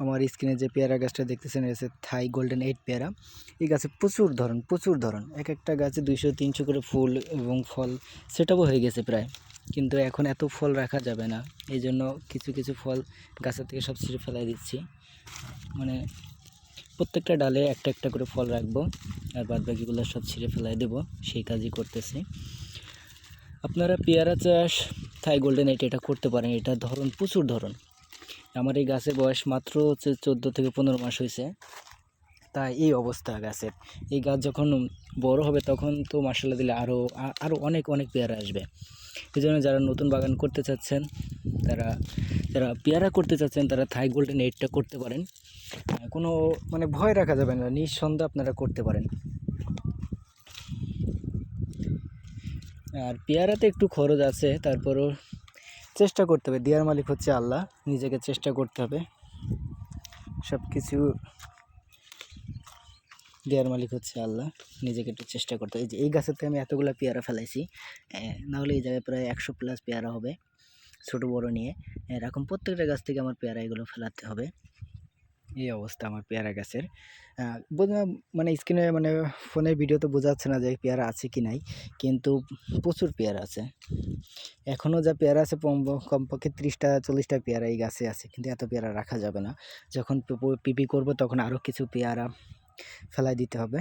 আমার স্ক্রিনে যে পেয়ারা গাছটা দেখতেছেন এসে থাই গোল্ডেন এইট পেয়ারা। এই গাছে প্রচুর ধরন প্রচুর ধরন। এক একটা গাছে দুইশো, তিনশো করে ফুল এবং ফল সেটাও হয়ে গেছে প্রায়। কিন্তু এখন এত ফল রাখা যাবে না। এই জন্য কিছু কিছু ফল গাছের থেকে সব ছিঁড়ে ফেলাই দিচ্ছি। মানে প্রত্যেকটা ডালে একটা একটা করে ফল রাখব। আর বাদ বাকিগুলো সব ছিঁড়ে ফেলাই দেবো। সেই কাজই করতেছি। আপনারা পেয়ারা চাষ, থাই গোল্ডেন এইট এটা করতে পারেন। এটা ধরন, প্রচুর ধরন। আমার এই গাছের বয়স মাত্র হচ্ছে চোদ্দ থেকে পনেরো মাস হয়েছে। তাই এই অবস্থা গাছের। এই গাছ যখন বড় হবে তখন তো মাসাল্লা দিলে আরও আরও অনেক অনেক পেয়ারা আসবে। এই জন্য যারা নতুন বাগান করতে চাচ্ছেন, তারা, যারা পেয়ারা করতে চাচ্ছেন, তারা থাই গোল্ডেন এইটটা করতে পারেন। কোনো মানে ভয় রাখা যাবে না, নিঃসন্দেহ আপনারা করতে পারেন। আর পেয়ারাতে একটু খরচ আছে, তারপরও চেষ্টা করতে হবে। দেয়ার মালিক হচ্ছে আল্লাহ, নিজেকে চেষ্টা করতে হবে। সব কিছু দেয়ার মালিক হচ্ছে আল্লাহ, নিজেকে একটু চেষ্টা করতে হবে। এই যে, এই গাছের থেকে আমি এতগুলো পেয়ারা ফেলাইছি। নাহলে এই জায়গায় প্রায় একশো প্লাস পেয়ারা হবে, ছোটো বড় নিয়ে। এরকম প্রত্যেকটা গাছ থেকে আমার পেয়ারা এগুলো ফেলাতে হবে। এই অবস্থা আমার পেয়ারা গাছের। বোঝা- মানে স্ক্রিনে মানে ফোনের ভিডিওতে বোঝা যাচ্ছে না যে পেয়ারা আছে কি নাই, কিন্তু প্রচুর পেয়ারা আছে। এখনও যা পেয়ারা আছে কমপক্ষে ত্রিশটা, চল্লিশটা পেয়ারা এই গাছে আছে, কিন্তু এত পেয়ারা রাখা যাবে না। যখন পিপি করব তখন আরও কিছু পেয়ারা ফেলাই দিতে হবে।